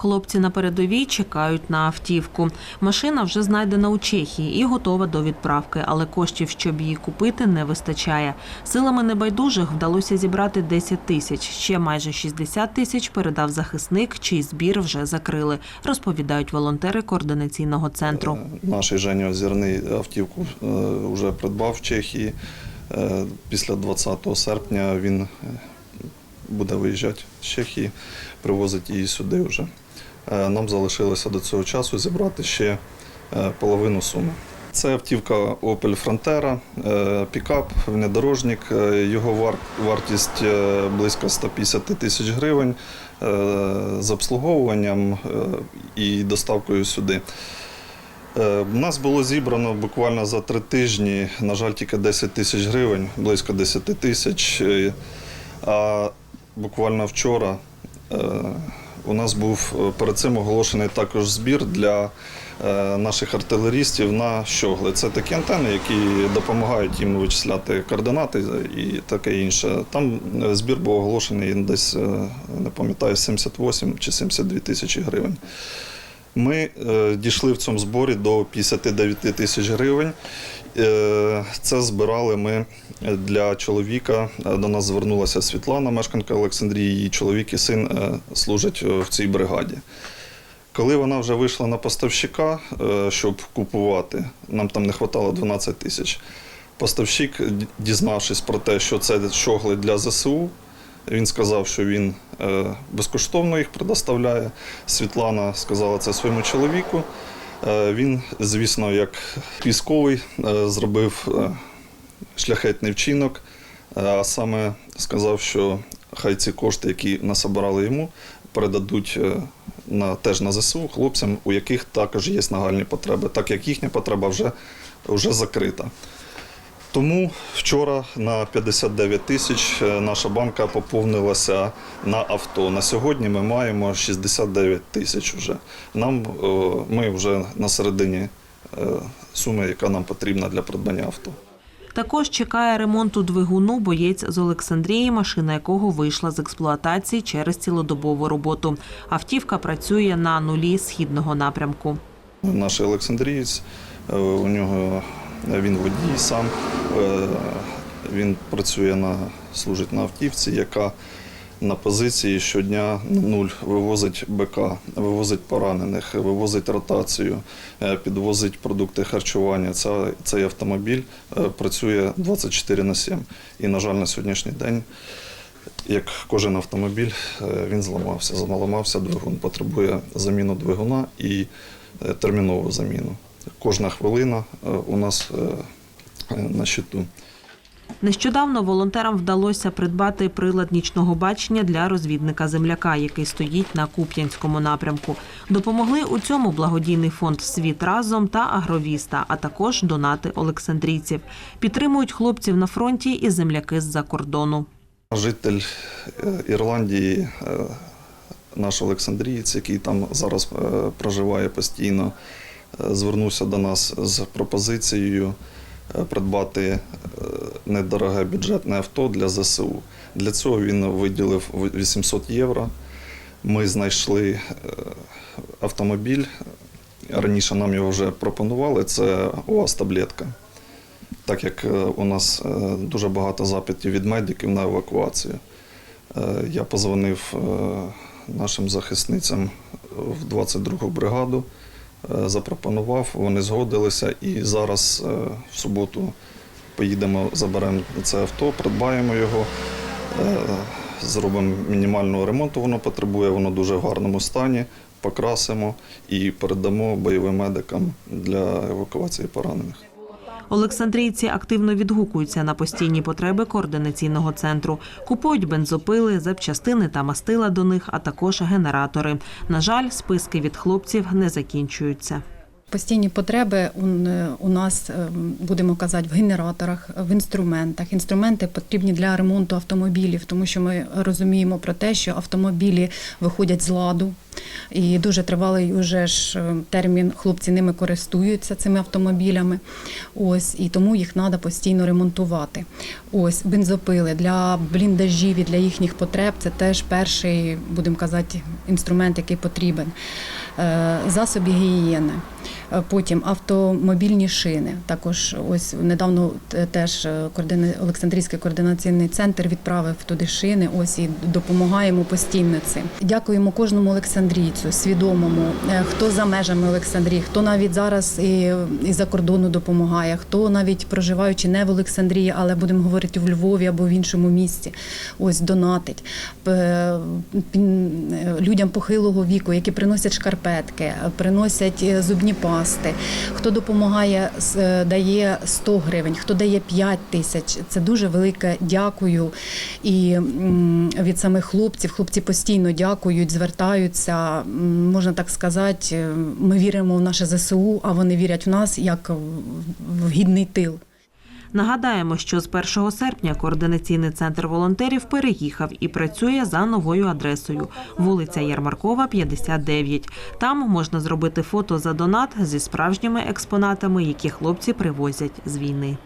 Хлопці на передовій чекають на автівку. Машина вже знайдена у Чехії і готова до відправки, але коштів, щоб її купити, не вистачає. Силами небайдужих вдалося зібрати 10 тисяч. Ще майже 60 тисяч передав захисник, чий збір вже закрили, розповідають волонтери координаційного центру. Наш Женя Озірний автівку е, вже придбав в Чехії. Е, Після 20 серпня він е, буде виїжджати з Чехії, привозить її сюди вже. Е, Нам залишилося до цього часу зібрати ще е, половину суми. Це автівка Opel Frontera, е, пікап, внедорожник. Його вартість близько 150 тисяч гривень з обслуговуванням і доставкою сюди. У нас було зібрано буквально за три тижні, на жаль, тільки 10 тисяч гривень, близько 10 тисяч. А буквально вчора у нас був е, перед цим оголошений також збір для е, наших артилерістів на щогли. Це такі антени, які допомагають їм вичисляти координати і таке інше. Там е, збір був оголошений десь, не пам'ятаю, 78 чи 72 тисячі гривень. Ми е, дійшли в цьому зборі до 59 тисяч гривень. Е, Це збирали ми для чоловіка. До нас звернулася Світлана, мешканка Олександрії. Її чоловік і син е, служать в цій бригаді. Коли вона вже вийшла на поставщика, щоб купувати, нам там не вистачало 12 тисяч. Поставщик, дізнавшись про те, що це щогли для ЗСУ, він сказав, що він е, безкоштовно їх предоставляє. Світлана сказала це своєму чоловіку. Е, Він, звісно, як військовий, е, зробив шляхетний вчинок, а саме сказав, що хай ці кошти, які насобирали йому, передадуть на, теж на ЗСУ хлопцям, у яких також є нагальні потреби, так як їхня потреба вже, вже закрита. Тому вчора на 59 тисяч е, наша банка поповнилася на авто. На сьогодні ми маємо 69 тисяч вже. Нам е, ми вже на середині е, суми, яка нам потрібна для придбання авто. Також чекає ремонту двигуну боєць з Олександрії, машина якого вийшла з експлуатації через цілодобову роботу. Автівка працює на нулі східного напрямку. Наш Олександрієць, у нього він водій сам. е, Він працює на служить на автівці, яка на позиції щодня на нуль вивозить БК, вивозить поранених, вивозить ротацію, е, підвозить продукти харчування. Ця, цей автомобіль е, працює 24 на 7. І, на жаль, на сьогоднішній день, як кожен автомобіль, він зламався. Зламався двигун, потребує заміну двигуна і термінову заміну. Кожна хвилина е, у нас е, на щиту. Нещодавно волонтерам вдалося придбати прилад нічного бачення для розвідника земляка, який стоїть на Куп'янському напрямку. Допомогли у цьому благодійний фонд Світ разом та Агровіста, а також донати Олександрійців. Підтримують хлопців на фронті і земляки з-за кордону. Житель е, Ірландії, наш Олександрієць, який там зараз проживає постійно, звернувся до нас з пропозицією е, придбати е, недороге бюджетне авто для ЗСУ. Для цього він виділив 800 євро. Ми знайшли е, автомобіль. Раніше нам його вже пропонували. Це УАЗ-таблетка. Так як у нас дуже багато запитів від медиків на евакуацію. Я позвонив нашим захисницям в 22-гу бригаду, запропонував, вони згодилися і зараз е, в суботу поїдемо, заберемо це авто, придбаємо його, е, зробимо мінімального ремонту, воно потребує, воно дуже в гарному стані, покрасимо і передамо бойовим медикам для евакуації поранених. Олександрійці активно відгукуються на постійні потреби координаційного центру. Купують бензопили, запчастини та мастила до них, а також генератори. На жаль, списки від хлопців не закінчуються. Постійні потреби у, у нас, е, будемо казати, в генераторах, в інструментах. Інструменти потрібні для ремонту автомобілів, тому що ми розуміємо про те, що автомобілі виходять з ладу, І дуже тривалий уже ж е, термін. Хлопці ними користуються цими автомобілями. Ось і тому їх треба постійно ремонтувати. Ось бензопили для бліндажів і для їхніх потреб. Це теж перший, будемо казати, інструмент, який потрібен. Е, Засоби гігієни. Е, Потім автомобільні шини. Також ось недавно теж е. Олександрійський координаційний центр відправив туди шини. Ось і допомагаємо постійно цим. Дякуємо кожному олександрійцю, свідомому, е, хто за межами Олександрії, хто навіть зараз і, і за кордону допомагає, хто навіть проживаючи не в Олександрії, але будемо говорити в Львові або в іншому місці. Ось донатить людям похилого віку, які приносять шкарпетки, приносять зубні пасти. Хто допомагає, е, дає 100 гривень, хто дає 5 тисяч. Це дуже велике дякую. І від самих хлопців хлопці постійно дякують, звертаються. Можна так сказати, е, ми віримо в наше ЗСУ, а вони вірять в нас як в гідний тил. Нагадаємо, що з 1 серпня координаційний центр волонтерів переїхав і працює за новою адресою вулиця Ярмаркова, 59. Там можна зробити фото за донат зі справжніми експонатами, які хлопці привозять з війни.